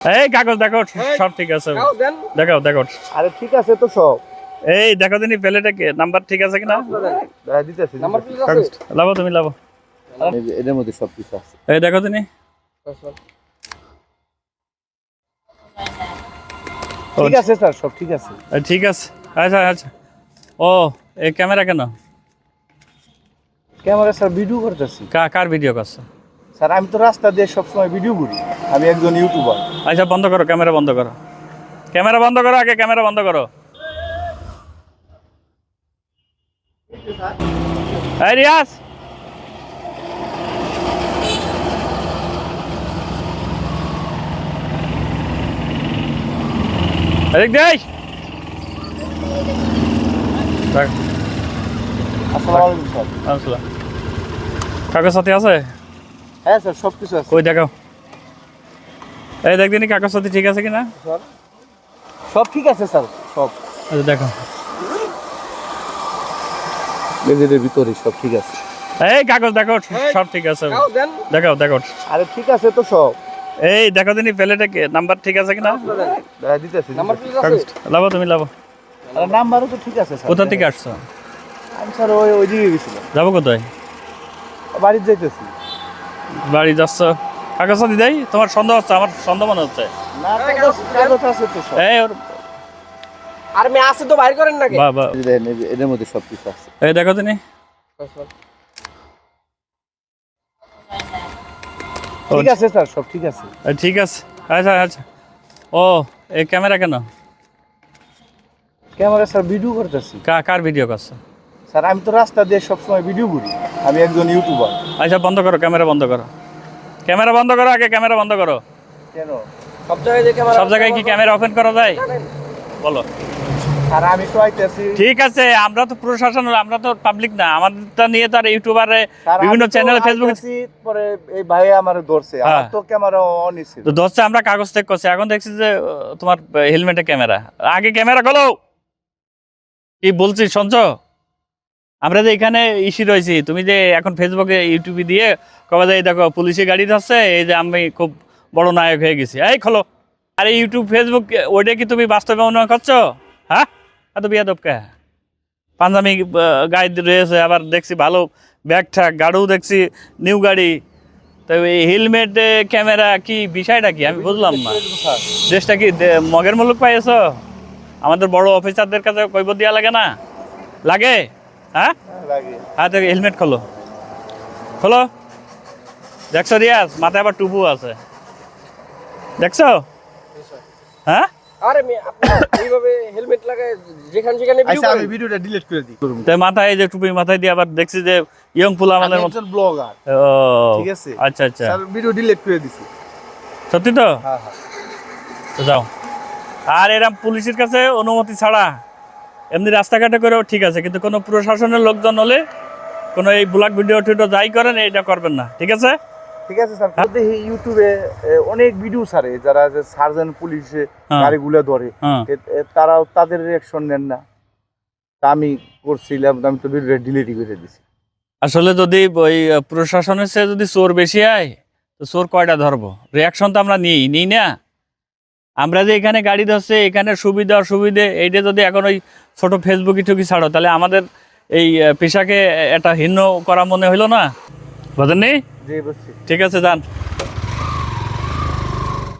এই কাগজ দেখো সব ঠিক আছে। দেখাও দেখো আরে ঠিক আছে তো সব। এই দেখো দিনই প্লেটে কে নাম্বার ঠিক আছে কিনা? দিতেছি নাম্বার দিতেছি। আছে? লাভো তুমি লাভো এদের মধ্যে সব কিছু আছে। এই দেখো দিনই ঠিক আছে স্যার সব ঠিক আছে। ঠিক আছে। আচ্ছা আচ্ছা। ও এই ক্যামেরা কেন? ক্যামেরা স্যার ভিডিও করতেছি। কা- কার ভিডিও করছ? স্যার আমি তো রাস্তা দিয়ে সবসময় ভিডিও করি। আমি একজন ইউটিউবার আচ্ছা বন্ধ করো ক্যামেরা বন্ধ করো। ক্যামেরা বন্ধ করো আগে ক্যামেরা বন্ধ করো। এই রিয়াজ। এদিক আসসালামু আলাইকুম স্যার। আসসালাম। কাগজ সাথে আছে? হ্যাঁ স্যার সব কিছু আছে। কই দেখাও। এই দেখ দিনই কাগজ সাথে ঠিক আছে কিনা? স্যার সব ঠিক আছে স্যার সব। আচ্ছা দেখো। এদের ভিতরে সব ঠিক আছে। এই কাগজ দেখো সব ঠিক আছে। দেখাও দেখো। আরে ঠিক আছে তো সব। এই দেখো দিনই প্লেটে নাম্বার ঠিক আছে কিনা? দিতেছি নাম্বার কাগজ আছে? লাভো তুমি লাভো আরে নাম্বারও তো ঠিক আছে স্যার। কোথা থেকে আসছো? আমি স্যার ওই ওই দিকে গেছিলাম। যাব কোথায়? বাড়িতে যাইতেছি। বাড়ি যাচ্ছ। কাগজ দেয় তোমার সন্দেহ হচ্ছে আমার সন্দেহ মনে হচ্ছে। না কাগজ কাগজ আছে তো সব। এই ওর আর মেয়ে আছে তো বাইর করেন নাকি? বা বা। এই যে দেখেন, এই যে এদের মধ্যে সব কিছু আছে। এই দেখো দিনই ঠিক আছে স্যার সব ঠিক আছে। ঠিক আছে। আচ্ছা আচ্ছা। ও এই ক্যামেরা কেন? ক্যামেরা স্যার ভিডিও করতেছি। কার ভিডিও করছ? স্যার আমি তো রাস্তা দিয়ে সবসময় ভিডিও করি। আমি একজন ইউটিউবার আচ্ছা বন্ধ করো ক্যামেরা বন্ধ করো। ক্যামেরা বন্ধ করো আগে ক্যামেরা বন্ধ করো। কেন? সব জায়গায় আমার সব জায়গায় কি ক্যামেরা ওপেন করা যায়? বলো। আর আমি তো আইতেছি। ঠিক আছে আমরা তো প্রশাসন আমরা তো পাবলিক না। আমাদেরটা নিয়ে তো আর ইউটিউবারে বিভিন্ন চ্যানেল ফেসবুক পরে এই ভাই আমার ধরছে। আমার হ্যাঁ। তো ক্যামেরা অন ছিল। তো ধরছে আমরা কাগজ চেক করছি। এখন দেখছি যে তোমার হেলমেটে ক্যামেরা। আগে ক্যামেরা খোলো। কি বলছি শুনছ? আমরা যে এখানে ইসি রয়েছি, তুমি যে এখন ফেসবুকে ইউটিউবে দিয়ে কবে যে দেখো, পুলিশে গাড়ি ধরছে, এই যে আমি খুব বড় নায়ক হয়ে গেছি। এই খোলো। আরে ইউটিউব ফেসবুক ওইটা কি তুমি বাস্তবে মনে করছ? হ্যাঁ? এত বিয়া দপকা পাঞ্জাবি গাড়ি রয়েছে, আবার দেখছি ভালো ব্যাগ ঠ্যাগ, গাড়িও দেখছি নিউ গাড়ি। তো এই হেলমেট ক্যামেরা কি বিষয়টা কি? আমি বুঝলাম না। দেশটা কি মগের মুলুক পাইছো আমাদের বড় অফিসারদের কাছে কৈব দেওয়া লাগে না? লাগে? হ্যাঁ? হ্যাঁ হেলমেট খোলো। খোলো। দেখছ রিয়াজ? মাথায় আবার টুপু আছে। দেখছ? হ্যাঁ? আরে এইভাবে হেলমেট লাগায় যেখানে যেখানে ভিডিও আচ্ছা আমি ভিডিওটা ডিলিট করে দিই। তো মাথায় এই যে টুপি মাথায় দিয়ে আবার দেখছি যে ইয়ং ফুল আমি আমাদের মতো ব্লগার ঠিক আছে। আচ্ছা আচ্ছা। স্যার ভিডিও ডিলিট করে দিছি। সত্যি তো? হ্যাঁ হ্যাঁ। তো যাও। আর এরম পুলিশের কাছে অনুমতি ছাড়া এমনি রাস্তাঘাটে করেও ঠিক আছে কিন্তু কোনো প্রশাসনের লোকজন হলে কোনো এই ব্লগ ভিডিও টিডিও যাই করেন এটা করবেন না। ঠিক আছে? ঠিক আছে স্যার দেখি ইউটিউবে অনেক ভিডিও ছাড়ে যারা যে সার্জন পুলিশে হ্যাঁ। গাড়িগুলো ধরে হ্যাঁ। তারাও তাদের রিয়াকশন নেন না। আমি করছিলাম আমি তো ভিডিওটা ডিলিটই করে দিছি। আসলে যদি ওই প্রশাসনের চেয়ে যদি চোর বেশি হয় তো চোর কয়টা ধরবো? রিয়াকশন তো আমরা নিই নিই না? আমরা যে এখানে গাড়ি ধরছে এখানে সুবিধা অসুবিধে এইটা যদি এখন ওই ছোটো ফেসবুকে টুকি ছাড়ো তাহলে আমাদের এই পেশাকে একটা হীন করা মনে হইল না? বুঝেননি ঠিক আছে যান।